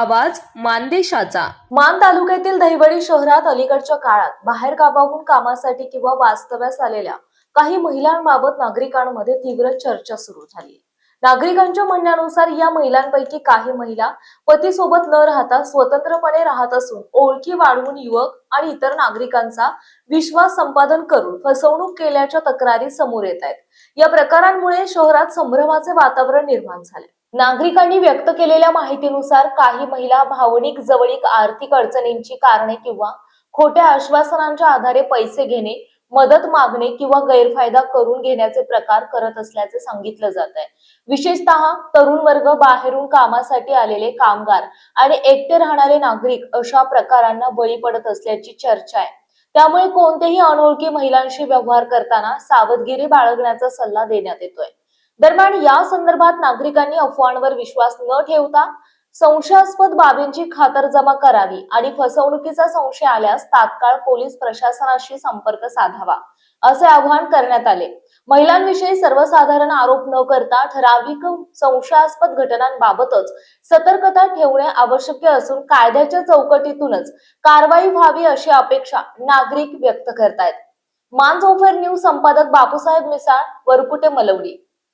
आवाज मानदेशाचा. मान तालुक्यातील दहिवडी शहरात अलीकडच्या काळात बाहेर गावाहून कामासाठी किंवा वास्तव्यास आलेल्या काही महिलांबाबत नागरिकांमध्ये तीव्र चर्चा सुरू झाली. नागरिकांच्या म्हणण्यानुसार या महिलांपैकी काही महिला पतीसोबत न राहता स्वतंत्रपणे राहत असून ओळखी वाढवून युवक आणि इतर नागरिकांचा विश्वास संपादन करून फसवणूक केल्याच्या तक्रारी समोर येत आहेत. या प्रकारांमुळे शहरात संभ्रमाचे वातावरण निर्माण झाले. नागरिकांनी व्यक्त केलेल्या माहितीनुसार काही महिला भावनिक जवळीक आर्थिक अडचणींची कारणे किंवा खोट्या आश्वासनांच्या आधारे पैसे घेणे मदत मागणे किंवा गैरफायदा करून घेण्याचे प्रकार करत असल्याचे सांगितलं जात आहे. विशेषतः तरुण वर्ग बाहेरून कामासाठी आलेले कामगार आणि एकटे राहणारे नागरिक अशा प्रकारांना बळी पडत असल्याची चर्चा आहे. त्यामुळे कोणत्याही अनोळखी महिलांशी व्यवहार करताना सावधगिरी बाळगण्याचा सल्ला देण्यात येतोय. दरम्यान या संदर्भात नागरिकांनी अफवांवर विश्वास न ठेवता संशयास्पद बाबींची खातरजमा करावी आणि फसवणुकीचा संशय आल्यास तात्काळ पोलीस प्रशासनाशी संपर्क साधावा असे आवाहन करण्यात आले. महिलांविषयी सर्वसाधारण आरोप न करता ठराविक संशयास्पद घटनांबाबतच सतर्कता ठेवणे आवश्यक असून कायद्याच्या चौकटीतूनच कारवाई व्हावी अशी अपेक्षा नागरिक व्यक्त करतायत. मानसोफर न्यूज संपादक बापूसाहेब मिसाळ वरकुटे मलवडी